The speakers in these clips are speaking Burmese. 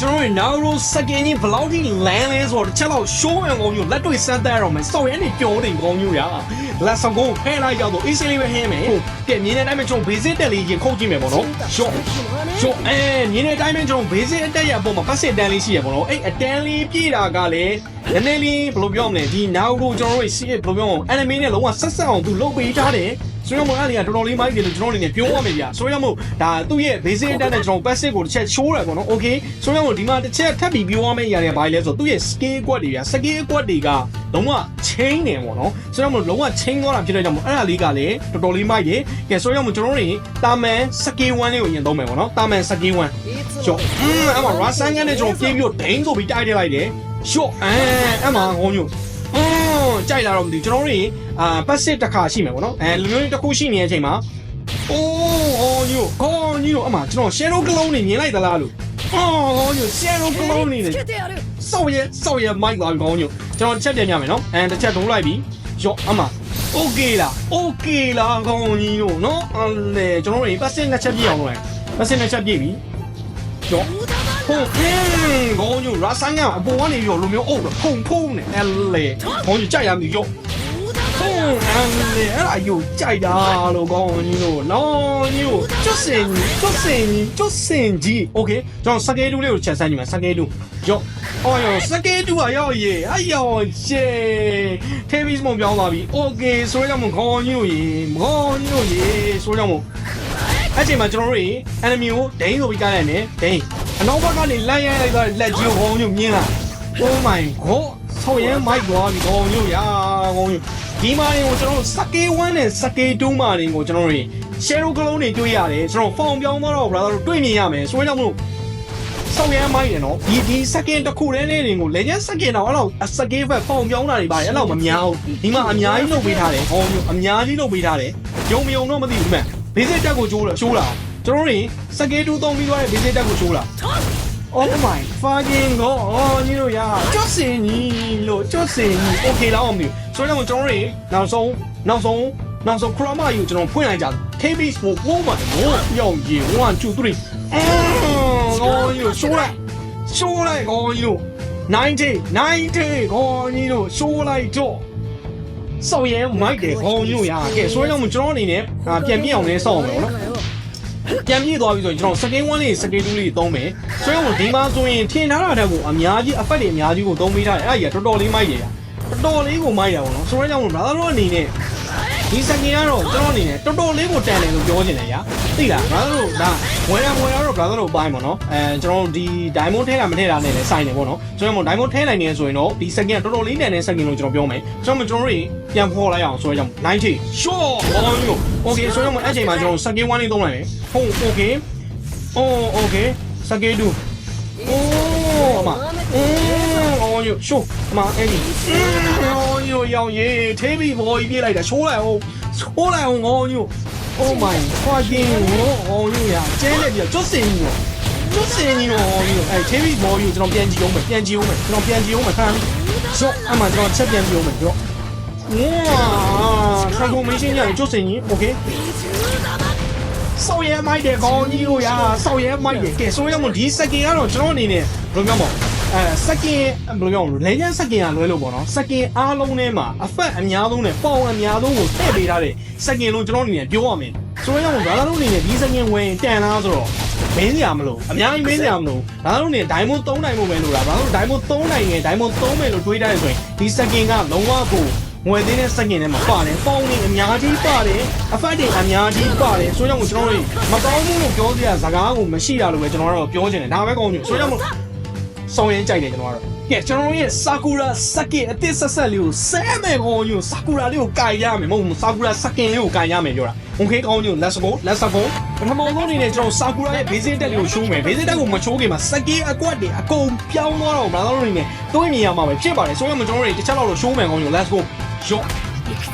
ကျွန်တော်တို့နောက်တော့စကင်ကြီးဘယ်လောက်ထိလန်းလဲဆိုတော့တစ်ချက်လောက် show ရအောင်မျိုးလက်တွေ့စမ်းသပ်ရအောင်မယ်စောက်ရဲနေပြောနေကောင်းမျိုးရာလက်ဆောင်ကိုဖဲလိုက်ရောက်တော့ easy လေးပဲဟင်းမယ်ကဲမြင်းတဲ့အတိုင်းပဲကျွန်တော် basic တက်လေးရင်ခုတ်ကြည့်မယ်ပေါ့နော် short short အဲမြင်းတဲ့အတိုင်းပဲကျွန်တော် basic အတက်ရပုံမှာ passive တန်းလေးရှိရပေါ့နော်အဲ့အတန်းလေးပြည့်တာကလည်းနည်းနည်းလေးဘယ်လိုပြောမလဲဒီနောက်တော့ကျွန်တော်တို့စီးဘယ်လိုပြောအောင် anime နဲ့လုံးဝဆက်ဆက်အောင်သူလုပ်ပေးထားတယ် ဆိုတော့မအဲ့ဒီကတော်တော်လေးမိုက်တယ်လို့ကျွန်တော်အနေနဲ့ပြောရမယ်ဗျာဆိုတော့မို့ဒါသူ့ရဲ့ basic အတက်နဲ့ကျွန်တော် passive ကိုတစ်ချက် show ရပေါ့နော် okay ဆိုတော့မို့ဒီမှာတစ်ချက်ထပ်ပြီးပြောရမယ့်အရာတွေဘာလဲဆိုတော့သူ့ရဲ့ scale ကွက်တွေဗျာ scale ကွက်တွေကလုံးဝ chain တယ်ပေါ့နော်ဆိုတော့မို့လုံးဝ chain သွားတာဖြစ်တဲ့ကြောင့်မို့အဲ့ဒါလေးကလည်းတော်တော်လေးမိုက်တယ်ကဲဆိုတော့မို့ကျွန်တော်တို့တာမန် scale 1လေးကိုရင်သုံးမယ်ပေါ့နော်တာမန် scale 1ကျော်อืมအဲ့မှာ rasan ကနဲ့ကျွန်တော်ပြေးပြီးတော့ဒိန်းဆိုပြီးတိုက်တက်လိုက်တယ်ရှော့အဲအဲ့မှာဟောညို အင်းကြိုက်လာတော့မသိဘူးကျွန်တော်တို့အာပတ်စစ်တစ်ခါရှိမယ်ပေါ့နော်အဲလူမျိုးတစ်ခုရှိနေတဲ့အချိန်မှာအိုးအော်ညိုအော်ညိုအမကျွန်တော် shadow clone နေမြင်လိုက်သလားလို့အော်ညို shadow clone နေစောက်ရဲစောက်ရဲမိုက်လာပြီကောင်းညိုကျွန်တော်တစ်ချက်ပြန်ပြမယ်နော်အဲတစ်ချက်ဒုံးလိုက်ပြီရော့အမโอเคလားโอเคလားကောင်းကြီးတို့နော်အဲကျွန်တော်တို့ပတ်စစ်နှစ်ချက်ပြည့်အောင်လုပ်လိုက်ပတ်စစ်နှစ်ချက်ပြည့်ပြီရော့ ဟုတ်အင်းခေါင်းညရာဆန်းကအပေါ်ကနေပြီးတော့လူမျိုးအုပ်တော့ဖုံဖုံနဲ့အဲ့လေခေါင်းညကြိုက်ရပြီရော့ဖုံအဲ့လေအဲ့ဒါယူကြိုက်တာလို့ခေါင်းညတို့နော်ညိုကျွတ်စင်ကျွတ်စင်ကျွတ်စင်ကြီးโอเคကျွန်တော်စကေးတူးလေးကိုချက်ဆန်းကြည့်မယ်စကေးတူးရော့အော်ရောစကေးတူးကရောက်ရေအယောရှေထေးဘီစမုံပြောင်းသွားပြီโอเคဆိုရအောင်ခေါင်းညိုရေခေါင်းညိုရေဆိုရအောင် အဲ့ချိန်မှာကျွန်တော်တို့ enemy ကိုဒိန်းဆိုပြီးကြားလိုက်မယ်ဒိန်း အနောက်ဘက်ကနေလမ်းရိုင်းလိုက်တော့လက်ကြီးကိုခေါင်းညိုမြင်းလာ Oh my god ဆောက်ရဲမိုက်သွားပြီခေါင်းညိုရာခေါင်းညိုဒီမာရင်ကိုကျွန်တော်တို့စကေ1နဲ့စကေ2မာရင်ကိုကျွန်တော်တို့ share ကလုံးတွေတွေ့ရတယ်ကျွန်တော်ဖောင်ပြောင်းသွားတော့ brother တို့တွေ့မြင်ရမယ်ဆိုတော့ကြောင့်မလို့ဆောက်ရဲမိုက်တယ်နော်ဒီဒီ second တစ်ခုတည်းလေးတွေကိုလည်းကျ second တော့အဲ့လောက် second ဘက်ဖောင်ပြောင်းတာတွေပါတယ်အဲ့လောက်မများဘူးဒီမှာအများကြီးလုပ်ပေးထားတယ်ခေါင်းညိုအများကြီးလုပ်ပေးထားတယ်ယုံမယုံတော့မသိဘူးမှန် basic တက်ကိုကျိုးလာရှိုးလာ ကျွန်တော်တို့စကေတူသုံးပြီးသွားတဲ့ basic တက်ကိုရှိုးလာ Oh my fucking god အော်ညီတို့ရကျွတ်စင်ကြီးလို့ကျွတ်စင်ကြီး okay လောက်အောင်ပြီဆိုတော့ကျွန်တော်တို့နောက်ဆုံးနောက်ဆုံးနောက်ဆုံး chroma ယူကျွန်တော်ဖွင့်လိုက်ကြ KB Sport ဝုန်းမှာဘောပြောင်းကြီး1 2 3အော်ညီတို့ရှိုးလိုက်ရှိုးလိုက်ကောညီတို့90 90ကောညီတို့ရှိုးလိုက်တော့စောက်ရဲမိုက်တယ်ခေါင်းညို့ရကဲဆိုရင်တော့ကျွန်တော်အနေနဲ့ပြန်ပြည့်အောင်လဲစောက်အောင်မယ်နော် ပြန်ပြည့်သွားပြီဆိုရင်ကျွန်တော်စကင်း1လေးစကင်း2လေးသုံးမယ်ဆိုရင်ဒီမှာဆိုရင်ထင်ထားတာတဲ့ကိုအများကြီးအဖက်တွေအများကြီးကိုသုံးပေးထားတယ်အဲ့ဒါကြီးတော်တော်လေးမိုက်တယ်တော်တော်လေးကိုမိုက်တယ်ပေါ့နော်ဆိုရင်ကြောင့်ဘာသာလို့အနေနဲ့ ဒီစကင်ကတော့ကျွန်တော်အနေနဲ့တော်တော်လေးကိုတန်တယ်လို့ပြောချင်တယ်ညာသိလားဘာလို့လို့ဒါဝယ်ရဝယ်ရတော့ဘာလို့လို့ပိုင်းပေါ့နော်အဲကျွန်တော်ဒီ diamond ထဲတာမထဲတာနဲ့လည်းစိုင်းတယ်ပေါ့နော်ကျွန်တော် diamond ထဲနိုင်နေဆိုရင်တော့ဒီစကင်ကတော်တော်လေးတန်တဲ့စကင်လို့ကျွန်တော်ပြောမယ်ကျွန်တော်ကျွန်တော်တို့ပြန်ဖော်လိုက်အောင်ဆိုရင်90 sure ဘောင်းမျိုး okay ဆိုတော့အဲ့ချိန်မှာကျွန်တော်စကင်1လေးသုံးလိုက်မယ်ဟုတ် okay oh okay စကင်2 oh အမอืมအော်ယရှိုးအမအဲ့ဒီ အော်ယရောင်ရေထေးပြီးဘော်ကြီးပြေးလိုက်တာရှိုးလိုက်အောင်ရှိုးလိုက်အောင်အော်ယ Oh my fucking god အော်ယရကျဲလက်ပြကျွတ်စင်ကြီးရောကျွတ်စင်ကြီးရောအော်ယအဲ့ထေးပြီးဘော်ကြီးကျွန်တော်ပြန်ကြည့်အောင်မယ်ပြန်ကြည့်အောင်မယ်ကျွန်တော်ပြန်ကြည့်အောင်မယ်ခဏရော့အမှကျွန်တော်ချက်ပြန်ကြည့်အောင်မယ်ရော့ဝါ transformation ရကျွတ်စင်ကြီး okay ဆောက်ရဲမိုက်တယ်ကောင်းကြီးတို့ရာဆောက်ရဲမိုက်တယ်ကဲဆိုရမဒီစကင်ကတော့ကျွန်တော် အနေနဲ့ဘယ်လိုပြောမလဲအဲစကင်ဘယ်လိုပြောမလဲလေဂျန်စကင်ကလွဲလို့ပေါ့နော်စကင်အားလုံးထဲမှာအဖက်အများဆုံးနဲ့ပေါင်အများဆုံးကိုထည့်ပေးထားတဲ့စကင်လို့ကျွန်တော်အနေနဲ့ပြောရမယ်ဆိုရမဘာသာလို့အနေနဲ့ဒီစကင်ဝင်တန်လားဆိုတော့မင်းစရာမလို့အများကြီးမင်းစရာမလို့ဘာလို့နေဒိုင်မွန်3နိုင်ဖို့ပဲလို့လားဘာလို့ဒိုင်မွန်3နိုင်ရင်ဒိုင်မွန်3မယ်လို့တွေးထားတယ်ဆိုရင်ဒီစကင်ကလုံးဝကိုငွေသေးတဲ့စက်ကင်ထဲမှာပါတယ်ပေါင်းနေအများကြီးပါတယ်အဖက်တွေအများကြီးပါတယ်ဆိုတော့ကျွန်တော်တို့မကောင်းဘူးလို့ပြောစရာစကားကိုမရှိတာလို့ပဲကျွန်တော်တို့ပြောချင်တယ်ဒါပဲကောင်းညဆိုတော့ ဆောင်းရင်ကြိုက်တယ်ကျွန်တော်ကတော့ကဲကျွန်တော်တို့ရဲ့ဆာကူရာစက်ကင်အတစ်ဆက်ဆက်လေးကိုဆဲမယ်ကောင်းညဆာကူရာလေးကိုကင်ရမယ်မဟုတ်ဘူးဆာကူရာစက်ကင်လေးကိုကင်ရမယ်ပြောတာ Okay ကောင်းည let's go let's go ပထမဆုံးအနေနဲ့ကျွန်တော်ဆာကူရာရဲ့ basic တက်လေးကိုရှိုးမယ် basic တက်ကိုမချိုးခင်မှာစက်ကင်အကွက်တွေအကုန်ပြောင်းသွားတော့မလားတော့အနေနဲ့တွေးမြင်ရမှာပဲဖြစ်ပါတယ်ဆိုတော့ကျွန်တော်တို့တစ်ချက်လောက်တော့ရှိုးမယ်ကောင်းည let's go ရော့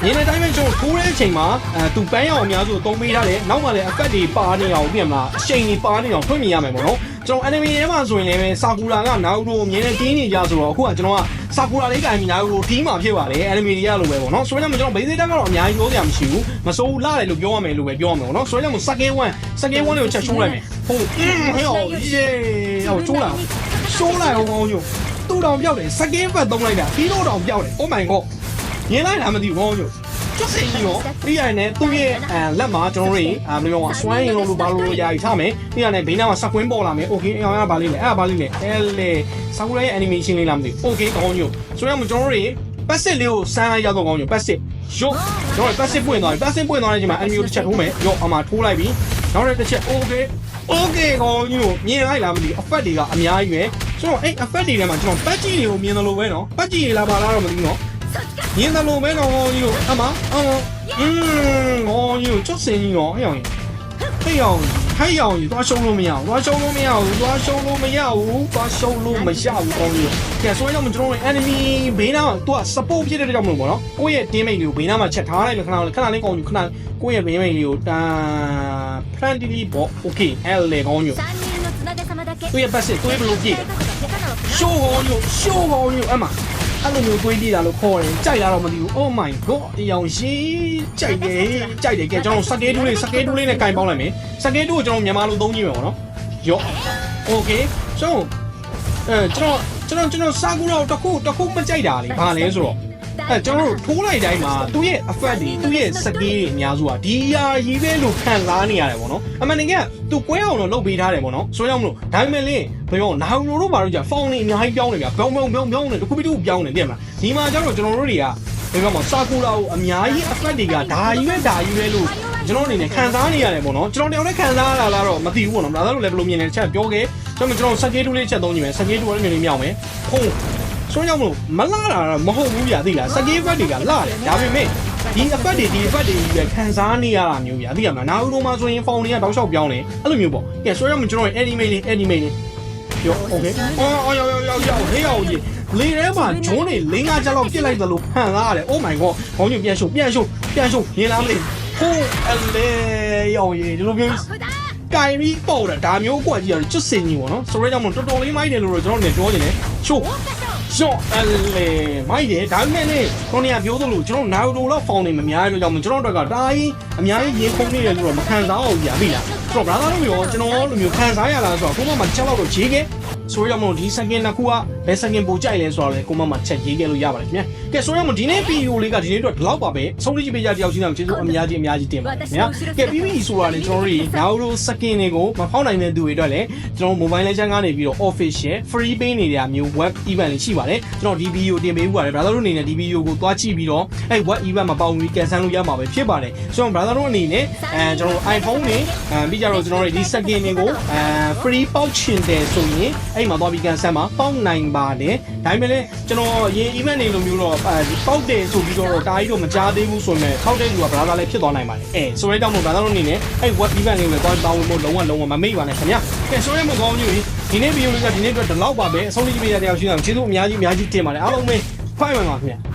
ရင်းတဲ့တိုင်းပဲကျွန်တော်ထိုးတဲ့အချိန်မှာအဲသူပန်းရောင်အများစုသုံးပေးထားတယ်နောက်မှလည်းအဖက်တွေပါနေအောင်ပြင်မလားအချိန်တွေပါနေအောင်ထွင့်မြင်ရမယ်ပေါ့နော်ကျွန်တော် anime ထဲမှာဆိုရင်လည်းဆာကူရာကနာရူတိုအမြင်နဲ့တင်းနေကြဆိုတော့အခုကကျွန်တော်ကဆာကူရာလေးကင်ပြီးနာရူတိုတီးမှာဖြစ်ပါတယ် anime တွေကလိုပဲပေါ့နော်ဆိုတော့ကျွန်တော် basic တက်ကတော့အများကြီးပြောစရာမရှိဘူးမစိုးဘူးလာတယ်လို့ပြောရမယ်လို့ပဲပြောရမယ်ပေါ့နော်ဆိုတော့ second one second one ကိုချက်ရှိုးလိုက်မယ်ဟုတ်ဟင်းဟဲ့ဟောယေးဟောချိုးလာရှိုးလိုက်အောင်ကောင်းညိုတူတောင်ပြောက်တယ်စကင်းဘတ်သုံးလိုက်တာပြီးတော့တောင်ပြောက်တယ် Oh my god မြင်လိုက်တာမသိဘူးကောင်းညိုကျွတ်စင်ကြီးရောပြီးရတယ်နဲ့သူ့ရဲ့အဲလက်မှာကျွန်တော်တို့အာဘယ်လိုပြောဆွမ်းရင်လို့ဘာလို့ယာယီထားမယ်ပြီးရတယ်ဘေးနားမှာစကွင်းပေါ်လာမယ် Okay အောင်ရပါလိမ့်မယ်အဲ့ဒါပါလိမ့်မယ်အဲလေဆာကူလာရဲ့ animation လေးလားမသိဘူး Okay ကောင်းညိုဆိုတော့ကျွန်တော်တို့ပတ်စစ်လေးကိုစမ်းလိုက်ရတော့ကောင်းညိုပတ်စစ်ရုပ်ကျွန်တော်ပတ်စစ်ပွင့်သွားပြီပတ်စစ်ပွင့်သွားတဲ့အချိန်မှာ enemy ကိုတစ်ချက်ထိုးမယ်ရောအမှထိုးလိုက်ပြီနောက်တစ်ချက် Okay Okay ကောင်းညိုမြင်လိုက်လားမသိဘူး effect တွေကအများကြီးပဲကျွန်တော်အဲ့ effect တွေထဲမှာကျွန်တော်ပတ်ကြီးတွေကိုမြင်တယ်လို့ပဲနော်ပတ်ကြီးတွေလားပါလားတော့မသိဘူးနော် မြင်တယ်လို့ပဲတော့ဟောကြီးကိုအမအမอืมဟောကြီးကိုချွတ်စင်ကြီးရောဟဲ့အောင်ဟဲ့အောင်ဟဲ့အောင်ကြီးသွားရှုံးလို့မရဘူးသွားရှုံးလို့မရဘူးသွားရှုံးလို့မရဘူးသွားရှုံးလို့မရဘူးကောင်းကြီးကဲဆိုရင်တော့ကျွန်တော်တို့ enemy ဘေးနားသူက support ဖြစ်တဲ့ကြောင့်မလို့ပေါ့နော်ကိုယ့်ရဲ့ teammate လေးကိုဘေးနားမှာချက်ထားလိုက်လို့ခဏလေးခဏလေးကောင်းကြီးခဏကိုယ့်ရဲ့ teammate လေးကိုတန် friendly ပေါ့ okay အဲ့လေကောင်းကြီး 三人のつなが様だけ သူ့ရဲ့ passive သူ့ရဲ့ဘယ်လိုပြည့် 使い方が下手なのか ရှိုးကောင်းကြီးရှိုးကောင်းကြီးအမ အဲ့လိုမျိုးတွေးပြတာလို့ခေါ်တယ်ကြိုက်လာတော့မသိဘူး oh my god အယောင်ရှိကြိုက်တယ်ကြိုက်တယ်ကဲကျွန်တော်စကေးတူးလေးစကေးတူးလေးနဲ့ကင်ပေါင်းလိုက်မယ်စကေးတူးကိုကျွန်တော်မြန်မာလိုသုံးကြည့်မယ်ပေါ့နော်ရော့ okay ဆိုအဲကျွန်တော်ကျွန်တော်ကျွန်တော်စာကူတော့တခုတခုမကြိုက်တာလေဘာလဲဆိုတော့ အဲကျွန်တော်တို့ထိုးလိုက်တိုင်းမှာသူ့ရဲ့ effect တွေသူ့ရဲ့စကေးတွေအများစုကဒီဟာကြီးပဲလို့ခံစားနေရတယ်ပေါ့နော်အမှန်တကယ်သူကွဲအောင်တော့လုပ်ပေးထားတယ်ပေါ့နော်ဆိုကြောင့်မလို့ဒါပေမဲ့လေဘယ်လိုနာဟုလိုတို့ဘာလို့ကြာဖုန်းနေအများကြီးပြောင်းနေဗျာဘုံဘုံဘုံဘုံနေတခုပြီးတခုပြောင်းနေတယ်မလားဒီမှာကျတော့ကျွန်တော်တို့တွေကဘယ်လိုမှစာကူလာကိုအများကြီး effect တွေကဒါကြီးပဲဒါကြီးပဲလို့ကျွန်တော်အနေနဲ့ခံစားနေရတယ်ပေါ့နော်ကျွန်တော်တယောက်နဲ့ခံစားရတာလားတော့မသိဘူးပေါ့နော်ဒါဆိုလည်းဘယ်လိုမြင်လဲချက်ပြောခဲ့ကျွန်တော်ကျွန်တော်စကေးတူးလေးချက်သုံးကြည့်မယ်စကေးတူးလေးမျိုးလေးမြောက်မယ် ဟုတ်ဆိုကြောင့်မလို့မလာတာတော့မဟုတ်ဘူးဗျာသိလားစကေးဘက်တွေကလာတယ်ဒါပေမဲ့ဒီ effect တွေဒီ effect တွေကြီးပဲခံစားနေရတာမျိုးဗျာသိရမလားနာဦးတို့မှာဆိုရင်ဖုန်းတွေကတောက်လျှောက်ပြောင်းတယ်အဲ့လိုမျိုးပေါ့ကဲဆိုကြောင့်ကျွန်တော် anime လေး anime လေးပြော okay အော်အော်ရောက်ရောက်ရောက်ရောက်ဟေးရောက်ကြီးလေထဲမှာဂျွန်းတွေလင်းကားကြလောက်ပြစ်လိုက်သလိုဖန်ကားရတယ် oh my god ခေါင်းညပြန်ရှုပ်ပြန်ရှုပ်ပြန်ရှုပ်မြင်လားမသိဟိုးအလေရောက်ကြီးဒီလိုမျိုးကင်ပြီးပေါ့တာဒါမျိုးကွက်ကြီးရကျွတ်စင်ကြီးပေါ့နော်ဆိုတော့ကြောင့်မလို့တော်တော်လေးမိုက်တယ်လို့တော့ကျွန်တော်လည်းပြောနေတယ်ချို့ ရှော့အလေမိုက်တယ်ဒါပေမဲ့လည်းကိုနေကပြောသလိုကျွန်တော်နာရူတိုလောက်ဖောင်းနေမများလို့ကြောင့်ကျွန်တော်တို့ကဒါကြီးအများကြီးရင်ခုန်နေတယ်လို့တော့မခံစားအောင်ကြာပြီလားဆိုတော့ brother တို့ရောကျွန်တော်လိုမျိုးခံစားရလားဆိုတော့ကိုမမချက်လောက်တော့ရေးခဲ့ ဆိုရမလို့ဒီ second နှစ်ခုကဘယ် second ပိုကြိုက်လဲဆိုတော့လေကိုမမချက်ရေးခဲ့လို့ရပါတယ်ခင်ဗျာကဲဆိုရမလို့ဒီနေ့ video လေးကဒီနေ့တော့ဒီလောက်ပါပဲဆုံးဖြတ်ပေးကြတယောက်ချင်းတော့ကျေးဇူးအများကြီးအများကြီးတင်ပါတယ်ခင်ဗျာကဲပြီးပြီဆိုတာလေကျွန်တော်တို့နောက်တို့ second တွေကိုမဖောက်နိုင်တဲ့သူတွေအတွက်လည်းကျွန်တော် mobile legend ကနေပြီးတော့ official free pay နေတဲ့အမျိုး web event တွေရှိပါတယ်ကျွန်တော်ဒီ video တင်ပေးဦးပါတယ် brother တို့အနေနဲ့ဒီ video ကိုသွားကြည့်ပြီးတော့အဲ့ web event မှာပေါဝင်ပြီး cancel လို့ရမှာပဲဖြစ်ပါတယ်ဆိုတော့ brother တို့အနေနဲ့အဲကျွန်တော် iPhone တွေအဲပြီးကြတော့ကျွန်တော်တို့ဒီ second တွေကိုအဲ free ပေါက်ချင်တယ်ဆိုရင်အဲ့မှာသွားပြီး cancel မှာပေါက်နိုင်ပါတယ်ဒါပေမဲ့လည်းကျွန်တော်ရေ event တွေလိုမျိုးတော့အဲပေါက်တယ်ဆိုပြီးတော့တားကြီးတော့မကြားသေးဘူးဆိုရင်ထောက်တဲ့လူက brother လည်းဖြစ်သွားနိုင်ပါတယ်အဲဆိုတော့ကြောင့်မို့ brother တို့အနေနဲ့အဲ့ web event တွေကိုလည်းသွားပေါဝင်ဖို့လုံးဝလုံးဝမမေ့ပါနဲ့ခင်ဗျာကဲဆိုရင်မကောင်းကြီးဒီနေ့ video လေးကဒီနေ့အတွက်ဒီလောက်ပါပဲအဆုံးထိကြည့်ပေးရတဲ့အောင်ရှိအောင်ကျေးဇူးအများကြီးအများကြီးတင်ပါတယ်အားလုံးပဲဖိုင်ပါပါခင်ဗျာ